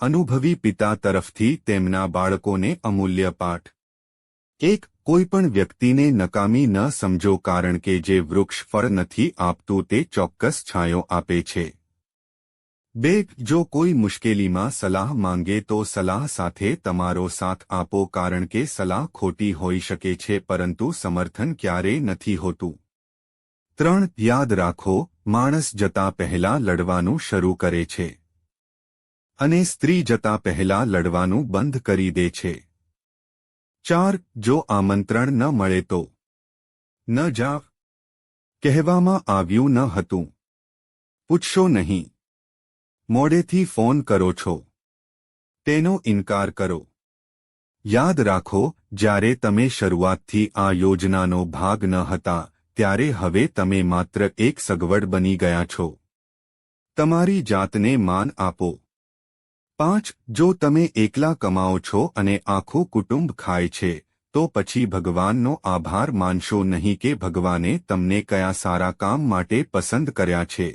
અનુભવી પિતા તરફથી તેમના બાળકોને અમૂલ્ય પાઠ. એક, કોઈપણ વ્યક્તિને નકામી ન સમજો કારણ કે જે વૃક્ષ ફળ નથી આપતું તે ચોક્કસ છાંયો આપે છે. બે, જો કોઈ મુશ્કેલીમાં સલાહ માંગે તો સલાહ સાથે તમારો સાથ આપો કારણ કે સલાહ ખોટી હોઈ શકે છે પરંતુ સમર્થન ક્યારેય નથી હોતું. ત્રણ, યાદ રાખો, માણસ જતા પહેલા લડવાનું શરૂ કરે છે. અને સ્ત્રી જતા પહેલા લડવાનું બંધ કરી દે છે. ચાર, જો આમંત્રણ ન મળે તો? ન જાવ કહેવામાં આવ્યું ન હતું. પૂછશો નહીં. મોડેથી ફોન કરો છો. તેનો ઇનકાર કરો. યાદ રાખો, જ્યારે તમે શરૂઆતથી આ યોજનાનો ભાગ ન હતા, ત્યારે હવે તમે માત્ર એક સગવડ બની ગયા છો. તમારી જાતને માન આપો. પાંચ, જો તમે એકલા કમાઓ છો અને આખું કુટુંબ ખાય છે, તો પછી ભગવાનનો આભાર માનશો નહીં કે ભગવાને તમને કયા સારા કામ માટે પસંદ કર્યા છે.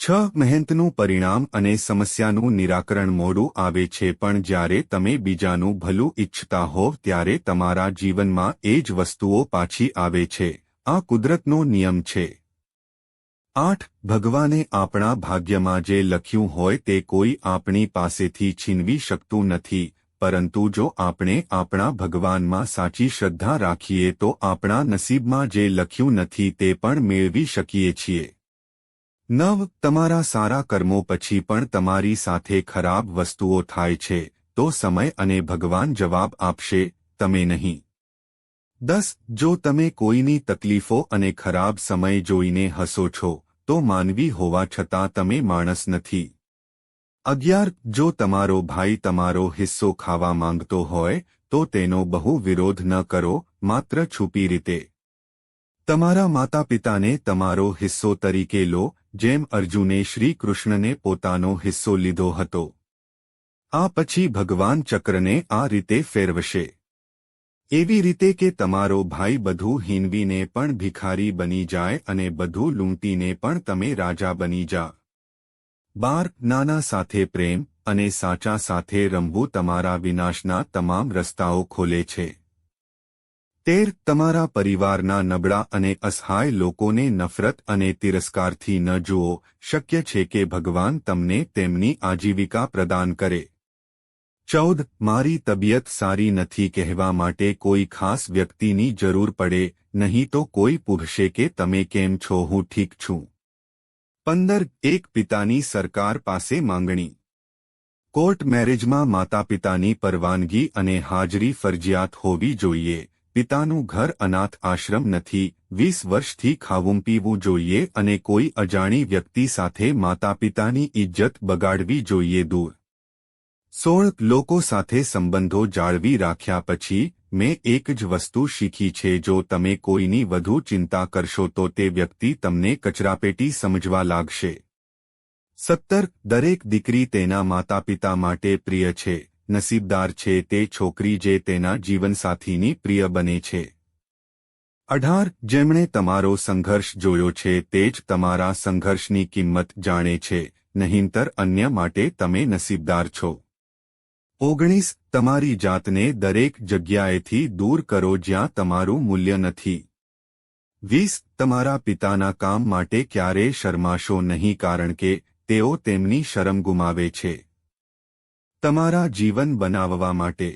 છ, મહેનતનું પરિણામ અને સમસ્યાનું નિરાકરણ મોડું આવે છે, પણ જ્યારે તમે બીજાનું ભલું ઇચ્છતા હોવ ત્યારે તમારા જીવનમાં એ જ વસ્તુઓ પાછી આવે છે. આ કુદરતનો નિયમ છે. આઠ, ભગવાને આપણા ભાગ્યમાં જે લખ્યું હોય તે કોઈ આપણી પાસેથી છીનવી શકતું નથી, પરંતુ જો આપણે આપણા ભગવાનમાં સાચી શ્રદ્ધા રાખીએ તો આપણા નસીબમાં જે લખ્યું નથી તે પણ મેળવી શકીએ છીએ. નવ, તમારા સારા કર્મો પછી પણ તમારી સાથે ખરાબ વસ્તુઓ થાય છે, તો સમય અને ભગવાન જવાબ આપશે, તમે નહીં. દસ, જો તમે કોઈની તકલીફો અને ખરાબ સમય જોઈને હસો છો, તો માનવી હોવા છતાં તમે માણસ નથી. અગિયાર, જો તમારો ભાઈ તમારો હિસ્સો ખાવા માંગતો હોય, તો તેનો બહુ વિરોધ ન કરો, માત્ર છુપી રીતે. તમારા માતા પિતાને તમારો હિસ્સો તરીકે લો, જેમ અર્જુને શ્રી કૃષ્ણને પોતાનો હિસ્સો લીધો હતો. આ પછી ભગવાન ચક્રને આ રીતે ફેરવશે. એવી રીતે કે તમારો ભાઈ બધું હીનવીને પણ ભિખારી બની જાય અને બધું લૂંટીને પણ તમે રાજા બની જા. બાર, નાના સાથે પ્રેમ અને સાચા સાથે રમવું તમારા વિનાશના તમામ રસ્તાઓ ખોલે છે. તેર, તમારા પરિવારના નબળા અને અસહાય લોકોને નફરત અને તિરસ્કારથી ન જુઓ, શક્ય છે કે ભગવાન તમને તેમની આજીવિકા પ્રદાન કરે. ચૌદ, મારી તબિયત સારી નથી કહેવા માટે કોઈ ખાસ વ્યક્તિની જરૂર પડે, નહીં તો કોઈ પૂછશે કે તમે કેમ છો, હું ઠીક છું. પંદર, એક પિતાની સરકાર પાસે માંગણી. કોર્ટ મેરેજમાં માતા પિતાની પરવાનગી અને હાજરી ફરજિયાત હોવી જોઈએ. પિતાનું ઘર અનાથ આશ્રમ નથી, વીસ વર્ષથી ખાવું પીવું જોઈએ અને કોઈ અજાણી વ્યક્તિ સાથે માતા પિતાની ઇજ્જત બગાડવી જોઈએ દૂર. સોળ લોકો સાથે સંબંધો જાળવી રાખ્યા પછી, મેં એક જ વસ્તુ શીખી છે જો તમે કોઈની વધુ ચિંતા કરશો તો તે વ્યક્તિ તમને કચરાપેટી સમજવા લાગશે. સત્તર, દરેક દીકરી તેના માતા પિતા માટે પ્રિય છે, નસીબદાર છે, તે છોકરી જે તેના જીવનસાથીની પ્રિય બને છે. અઢાર, જેમણે તમારો સંઘર્ષ જોયો છે, તે જ તમારા સંઘર્ષની કિંમત જાણે છે, નહીંતર અન્ય માટે તમે નસીબદાર છો. ઓગણીસ તમારી જાતને દરેક જગ્યાએથી દૂર કરો જ્યાં તમારું મૂલ્ય નથી. વીસ તમારા પિતાના કામ માટે ક્યારેય શરમાશો નહીં કારણ કે તેઓ તેમની શરમ ગુમાવે છે. તમારા જીવન બનાવવા માટે